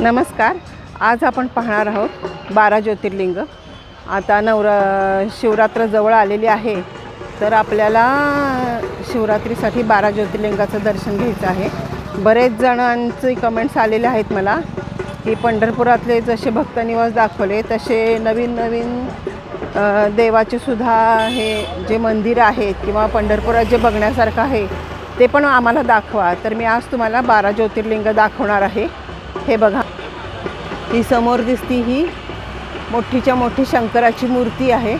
नमस्कार. आज आपण पाहणार आहोत बारा ज्योतिर्लिंग. आता नवरा शिवरात्र जवळ आलेली आहे. तर आपल्याला शिवरात्रीसाठी बारा ज्योतिर्लिंगाचं दर्शन घ्यायचं आहे. बरेच जणांचे कमेंट्स आलेले आहेत मला की पंढरपुरातले जसे भक्तनिवास दाखवले तसे नवीन नवीन देवाचे सुद्धा हे जे मंदिर आहेत किंवा पंढरपुरात जे बघण्यासारखं आहे ते पण आम्हाला दाखवा. तर मी आज तुम्हाला बारा ज्योतिर्लिंग दाखवणार आहे. हे बघा. ही समोर दिसती ही. मोठीच्या मोठी शंकराची मूर्ती आहे.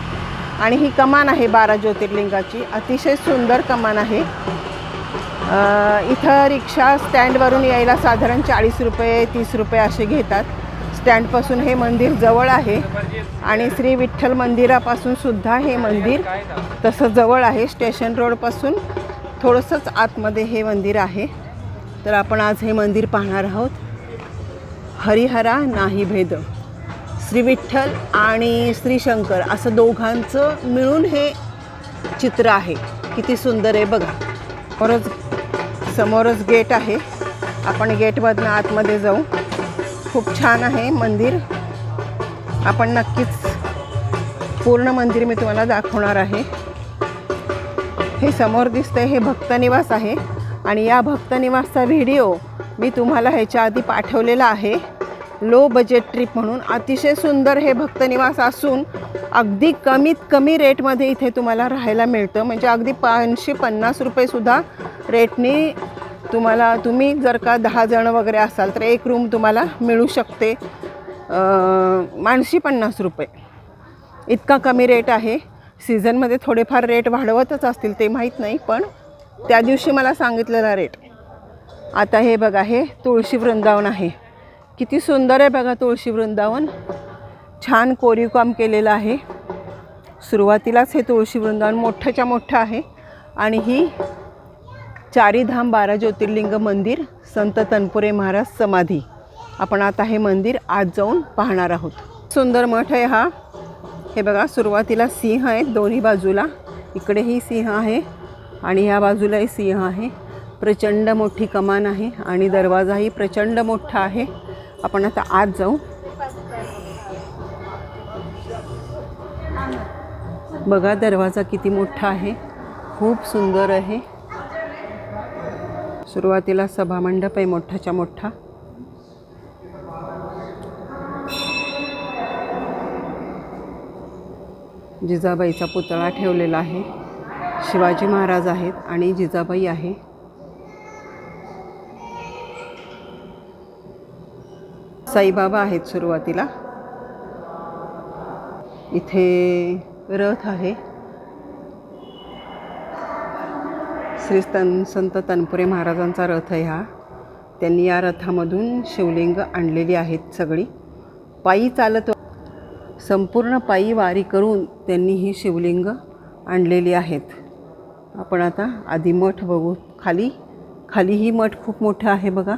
आणि ही कमान आहे बारा ज्योतिर्लिंगाची. अतिशय सुंदर कमान आहे. इथं रिक्षा स्टँडवरून यायला साधारण चाळीस रुपये तीस रुपये असे घेतात. स्टँडपासून हे मंदिर जवळ आहे. आणि श्री विठ्ठल मंदिरापासून सुद्धा हे मंदिर तसं जवळ आहे. स्टेशन रोडपासून थोडंसंच आतमध्ये हे मंदिर आहे. तर आपण आज हे मंदिर पाहणार आहोत. हरिहरा नाही भेद. श्री विठ्ठल आणि श्री शंकर असं दोघांचं मिळून हे चित्र आहे. किती सुंदर आहे बघा. समोरच समोरच गेट आहे. आपण गेटमधनं आतमध्ये जाऊ. खूप छान आहे मंदिर. आपण नक्कीच पूर्ण मंदिर मी तुम्हाला दाखवणार आहे. हे समोर दिसतंय हे भक्तनिवास आहे. आणि या भक्तनिवासचा व्हिडिओ मी तुम्हाला ह्याच्या आधी पाठवलेला आहे. लो बजेट ट्रिप म्हणून. अतिशय सुंदर हे भक्तनिवास असून अगदी कमीत कमी रेटमध्ये इथे तुम्हाला राहायला मिळतं. म्हणजे अगदी पाचशे पन्नास रुपयेसुद्धा रेटनी तुम्हाला तुम्ही जर का दहा जणं वगैरे असाल तर एक रूम तुम्हाला मिळू शकते. माणशी पन्नास रुपये. इतका कमी रेट आहे. सीझनमध्ये थोडेफार रेट वाढवतच असतील ते माहीत नाही पण त्या दिवशी मला सांगितलेला रेट आता हे बघा हे तुळशी वृंदावन आहे. किती सुंदर आहे बघा तुळशी वृंदावन. छान कोरीव काम केलेलं आहे. सुरुवातीलाच हे तुळशी वृंदावन मोठ्याच्या मोठं आहे. आणि ही चारीधाम बारा ज्योतिर्लिंग मंदिर संत तनपुरे महाराज समाधी. आपण आता हे मंदिर आज जाऊन पाहणार आहोत. सुंदर मठ आहे हा. हे बघा सुरुवातीला सिंह आहेत दोन्ही बाजूला. इकडेही सिंह आहे आणि ह्या बाजूलाही सिंह आहे. प्रचंड मोठी कमान आहे आणि दरवाजाही प्रचंड मोठा आहे. आपण आता आत जाऊ. बघा दरवाजा किती मोठा आहे. खूप सुंदर आहे. सुरुवातीला सभामंडप आहे मोठाच्या मोठा. जिजाबाईचा पुतळा ठेवलेला आहे. शिवाजी महाराज आहेत आणि जिजाबाई आहे. साईबाबा आहेत सुरुवातीला. इथे रथ आहे. श्री तन संत तनपुरे महाराजांचा रथ आहे हा. त्यांनी या रथामधून शिवलिंग आणलेली आहेत सगळी. पायी चालत संपूर्ण पायी वारी करून त्यांनी ही शिवलिंग आणलेली आहेत. आपण आता आधी मठ बघू. खाली खाली ही मठ खूप मोठं आहे बघा.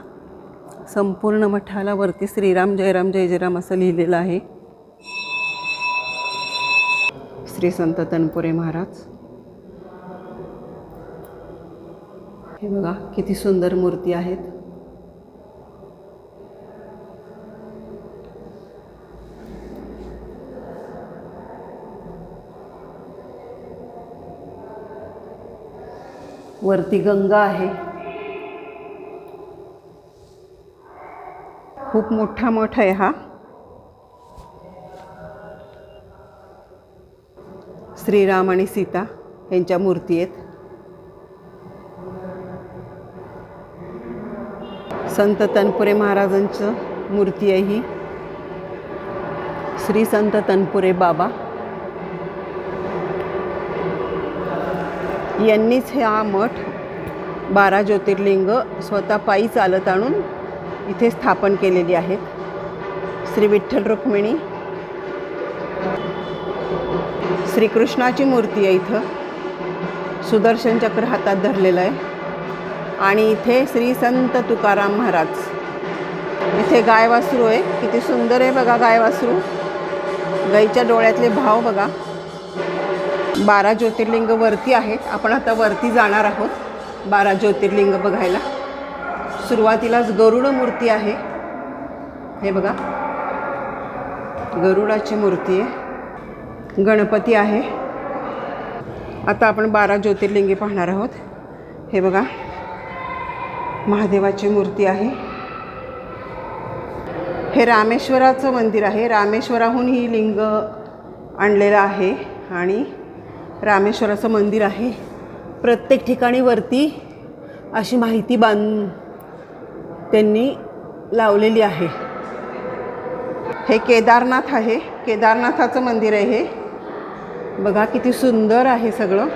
संपूर्ण मठाला वरती श्रीराम जयराम जय जयराम असं लिहिलेलं आहे. श्री संत तनपुरे महाराज. हे बघा किती सुंदर मूर्ती आहेत. वरती गंगा आहे. खूप मोठा मठ आहे हा. श्रीराम आणि सीता यांच्या मूर्ती आहेत. संत तनपुरे महाराजांचं मूर्ती आहे ही. श्री संत तनपुरे बाबा. यांनीच हा मठ बारा ज्योतिर्लिंग स्वतः पायी चालत आणून इथे स्थापन केलेली आहेत. श्री विठ्ठल रुक्मिणी. श्रीकृष्णाची मूर्ती आहे इथं. सुदर्शन चक्र हातात धरलेलं आहे. आणि इथे श्री संत तुकाराम महाराज. इथे गाय वासरू आहे. किती सुंदर आहे बघा गाय वासरू गाईच्या डोळ्यातले भाव बघा. बारा ज्योतिर्लिंग वरती आहेत. आपण आता वरती जाणार आहोत. बारा ज्योतिर्लिंग बघायला. सुरुवातीलाच गरुड मूर्ती आहे. हे बघा. गरुडाची मूर्ती आहे. गणपती आहे. आता आपण बारा ज्योतिर्लिंगी पाहणार आहोत. हे बघा. महादेवाची मूर्ती आहे. हे रामेश्वराचं मंदिर आहे. रामेश्वराहून ही लिंग आणलेलं आहे आणि रामेश्वराचं मंदिर आहे. प्रत्येक ठिकाणी वरती अशी माहिती बांध त्यांनी लावलेली आहे. हे केदारनाथ आहे. केदारनाथाचं मंदिर आहे हे. बघा किती सुंदर आहे सगळं.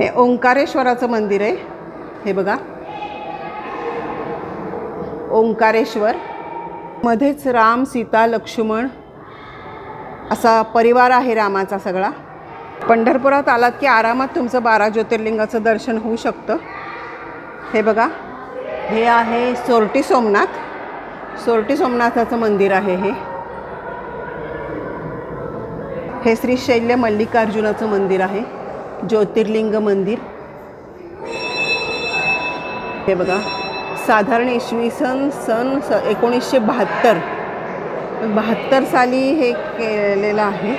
हे ओंकारेश्वराचं मंदिर आहे. हे बघा. ओंकारेश्वर. मध्येच राम सीता लक्ष्मण असा परिवार आहे रामाचा सगळा. पंढरपुरात आलात की आरामात तुमचं बारा ज्योतिर्लिंगाचं दर्शन होऊ शकतं. हे बघा. हे आहे सोरटी सोमनाथ. सोरटी सोमनाथाचं मंदिर आहे हे. हे श्री शैल्य मल्लिकार्जुनाचं मंदिर आहे. ज्योतिर्लिंग मंदिर. हे बघा. साधारण इसवी सन सन स एकोणीसशे बहात्तर. बहात्तर साली हे केलेलं आहे.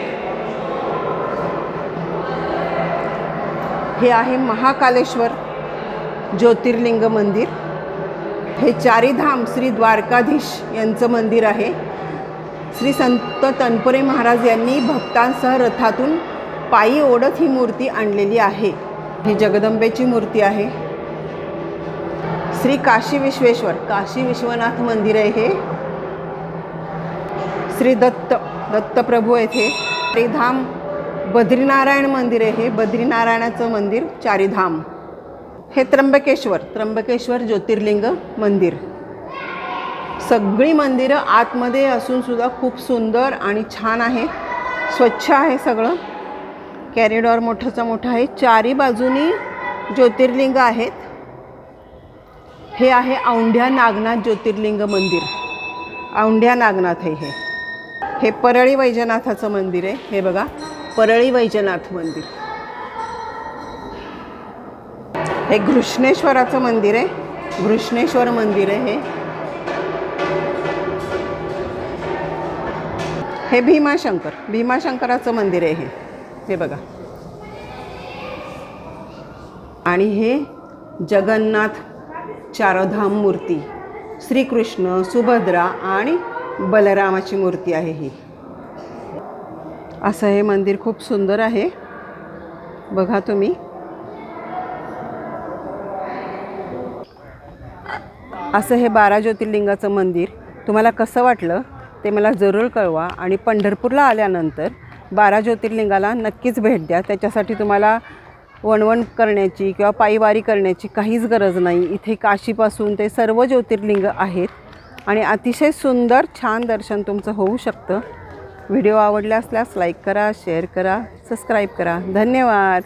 हे आहे महाकालेश्वर ज्योतिर्लिंग मंदिर. हे चारीधाम श्री द्वारकाधीश यांचं मंदिर आहे. श्री संत तनपुरे महाराज यांनी भक्तांसह रथातून पायी ओढत ही मूर्ती आणलेली आहे. ही जगदंबेची मूर्ती आहे. श्री काशी विश्वेश्वर काशी विश्वनाथ मंदिर आहे हे. श्री दत्त दत्तप्रभू येथे श्रीधाम बद्रीनारायण मंदिर आहे हे. बद्रीनारायणाचं मंदिर चारीधाम. हे त्र्यंबकेश्वर त्र्यंबकेश्वर ज्योतिर्लिंग मंदिर. सगळी मंदिरं आतमध्ये असून सुद्धा खूप सुंदर आणि छान आहे. स्वच्छ आहे सगळं. कॅरिडॉर मोठंचं मोठं आहे. चारी बाजूनी ज्योतिर्लिंग आहेत. हे आहे औंढ्या नागनाथ ज्योतिर्लिंग मंदिर. औंढ्या नागनाथ आहे हे. हे परळी वैजनाथाचं मंदिर आहे. हे बघा परळी वैजनाथ मंदिर. हे घृष्णेश्वराचं मंदिर आहे. घृष्णेश्वर मंदिर आहे हे. हे भीमाशंकर भीमाशंकराचं मंदिर आहे हे. हे बघा. आणि हे जगन्नाथ चारधाम मूर्ती श्रीकृष्ण सुभद्रा आणि बलरामाची मूर्ती आहे ही. असं हे मंदिर खूप सुंदर आहे. बघा तुम्ही. असं हे बारा ज्योतिर्लिंगाचं मंदिर तुम्हाला कसं वाटलं ते मला जरूर कळवा. आणि पंढरपूरला आल्यानंतर बारा ज्योतिर्लिंगाला नक्कीच भेट द्या. त्याच्यासाठी तुम्हाला वणवण करण्याची किंवा पायीवारी करण्याची काहीच गरज नाही. इथे काशीपासून ते सर्व ज्योतिर्लिंग आहेत. आणि अतिशय सुंदर छान दर्शन तुमचं होऊ शकतं. व्हिडिओ आवडला असल्यास लाईक करा शेअर करा सबस्क्राईब करा. धन्यवाद.